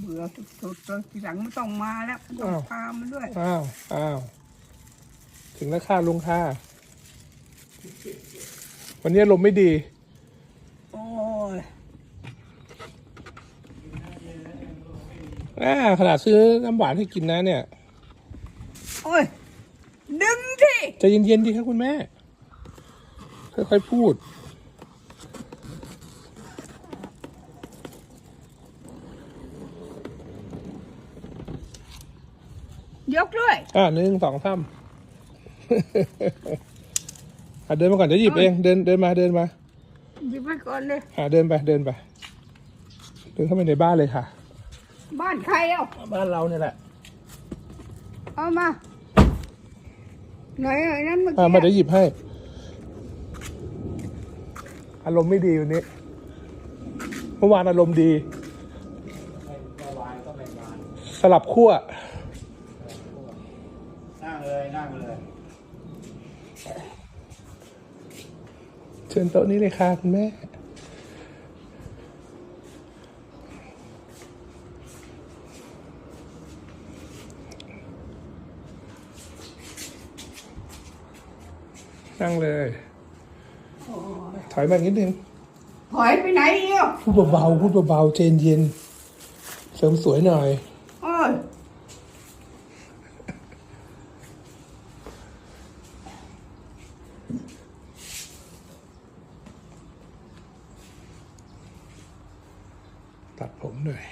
เบื่อสุดๆเลยทีหลังไม่ต้องมาแล้วไม่ต้องอ้าว พามันด้วย อ้าว อ้าว ถึงแล้วค่ะลุงค่ะ วันนี้ลมณ์ไม่ดี โอ้ยอ่าขนาดซื้อน้ำหวานให้กินนะเนี่ย โอ้ยดึงที่ใจะเย็นๆดีครับคุณแม่ ค่อยๆพูด ยกด้วย อ่าหนึ่งสองสามอะเดินมาก่อนเดี๋ยวหยิบเองเดินเดินมาเดินมาหยิบไปก่อนเลย อ่าเดินไปเดินไปเดินเข้าไปในบ้านเลยค่ะ บ้านใครเอาบ้านเราเนี่ยแหละเอามาไหนไอ้นั่นเมื่ออ่ามาเดี๋ยวกี้หยิบให้ อารมณ์ไม่ดีวันนี้เมื่อวานอารมณ์ดี สลับขั้ว นั่งเลยนั่งเลยเชิญโต๊ะนี้เลยค่ะคุณแม่ นั่งเลย ถอยมาอีกนิดนึง ถอยไปไหนเอียวพูดเบาๆพูดเบาๆเจนเย็น เสริมสวยหน่อย โอ้ย ตัดผมด้วย